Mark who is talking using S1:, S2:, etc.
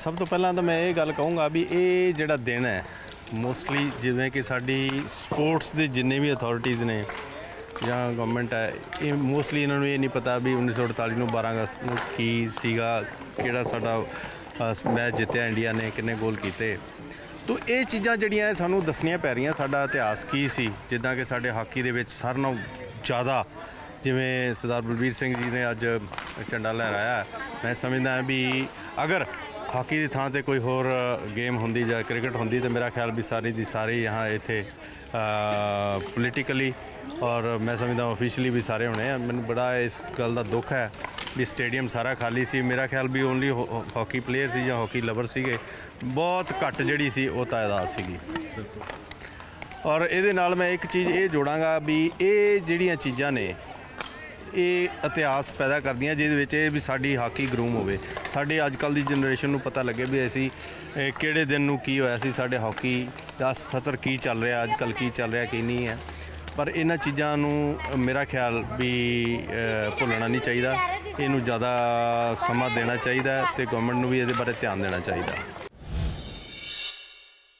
S1: ਸਭ ਤੋਂ ਪਹਿਲਾਂ ਤਾਂ ਮੈਂ ਇਹ ਗੱਲ ਕਹੂੰਗਾ ਵੀ ਇਹ ਜਿਹੜਾ ਦਿਨ ਹੈ ਮੋਸਟਲੀ ਜਿਵੇਂ ਕਿ ਸਾਡੀ ਸਪੋਰਟਸ ਦੇ ਜਿੰਨੇ ਵੀ ਅਥਾਰਟੀਆਂ ਨੇ ਜਾਂ ਗਵਰਨਮੈਂਟ ਹੈ, ਇਹ ਮੋਸਟਲੀ ਇਹਨਾਂ ਨੂੰ ਇਹ ਨਹੀਂ ਪਤਾ ਵੀ 1948 ਨੂੰ 12 ਅਗਸਤ ਨੂੰ ਕੀ ਸੀਗਾ, ਕਿਹੜਾ ਸਾਡਾ ਮੈਚ ਜਿੱਤਿਆ ਇੰਡੀਆ ਨੇ, ਕਿੰਨੇ ਗੋਲ ਕੀਤੇ। ਤੋ ਇਹ ਚੀਜ਼ਾਂ ਜਿਹੜੀਆਂ ਸਾਨੂੰ ਦੱਸਣੀਆਂ ਪੈ ਰਹੀਆਂ, ਸਾਡਾ ਇਤਿਹਾਸ ਕੀ ਸੀ, ਜਿੱਦਾਂ ਕਿ ਸਾਡੇ ਹਾਕੀ ਦੇ ਵਿੱਚ ਸਾਰਿਆਂ ਨਾਲੋਂ ਜ਼ਿਆਦਾ ਜਿਵੇਂ ਸਰਦਾਰ ਬਲਬੀਰ ਸਿੰਘ ਜੀ ਨੇ ਅੱਜ ਝੰਡਾ ਲਹਿਰਾਇਆ। ਮੈਂ ਸਮਝਦਾ ਵੀ ਅਗਰ ਹਾਕੀ ਦੀ ਥਾਂ ਤੇ ਕੋਈ ਹੋਰ ਗੇਮ ਹੁੰਦੀ ਜਾਂ ਕ੍ਰਿਕਟ ਹੁੰਦੀ ਤਾਂ ਮੇਰਾ ਖਿਆਲ ਵੀ ਸਾਰੀ ਦੀ ਸਾਰੇ यहाँ ਇੱਥੇ ਪੋਲੀਟੀਕਲੀ ਔਰ ਮੈਂ ਸਮਝਦਾ ਆਫੀਸ਼ੀਅਲੀ ਵੀ ਸਾਰੇ ਹੋਣੇ ਆ। ਮੈਨੂੰ ਬੜਾ ਇਸ ਗੱਲ ਦਾ ਦੁੱਖ ਹੈ ਵੀ ਸਟੇਡੀਅਮ ਸਾਰਾ ਖਾਲੀ ਸੀ। ਮੇਰਾ ਖਿਆਲ ਵੀ ਓਨਲੀ ਹਾਕੀ ਪਲੇਅਰ ਸੀ ਜਾਂ ਹਾਕੀ ਲਵਰ ਸੀਗੇ। ਬਹੁਤ ਘੱਟ ਜਿਹੜੀ ਸੀ ਉਹ ਤਾਦਾਦ ਸੀਗੀ। ਔਰ ਇਹਦੇ ਨਾਲ ਮੈਂ ਇੱਕ ਚੀਜ਼ ਇਹ ਜੋੜਾਂਗਾ ਵੀ ਇਹ ਜਿਹੜੀਆਂ ਚੀਜ਼ਾਂ ਨੇ ਇਹ ਇਤਿਹਾਸ ਪੈਦਾ ਕਰਦੀਆਂ, ਜਿਹਦੇ ਵਿੱਚ ਇਹ ਵੀ ਸਾਡੀ ਹਾਕੀ ਗਰੂਮ ਹੋਵੇ। ਸਾਡੇ ਅੱਜ ਕੱਲ ਦੀ ਜਨਰੇਸ਼ਨ ਨੂੰ ਪਤਾ ਲੱਗੇ ਵੀ ਅਸੀਂ, ਇਹ ਕਿਹੜੇ ਦਿਨ ਨੂੰ ਕੀ ਹੋਇਆ ਸੀ, ਸਾਡੇ ਹਾਕੀ ਦਾ ਸਤਰ ਕੀ ਚੱਲ ਰਿਹਾ ਅੱਜ ਕੱਲ ਕੀ ਚੱਲ ਰਿਹਾ, ਕੀ ਨਹੀਂ ਹੈ। ਪਰ ਇਹਨਾਂ ਚੀਜ਼ਾਂ ਨੂੰ ਮੇਰਾ ਖਿਆਲ ਵੀ ਭੁੱਲਣਾ ਨਹੀਂ ਚਾਹੀਦਾ। ਇਹਨੂੰ ਜ਼ਿਆਦਾ ਸਮਾਂ ਦੇਣਾ ਚਾਹੀਦਾ ਹੈ ਤੇ ਗਵਰਨਮੈਂਟ ਨੂੰ ਵੀ ਇਹਦੇ ਬਾਰੇ ਧਿਆਨ ਦੇਣਾ ਚਾਹੀਦਾ।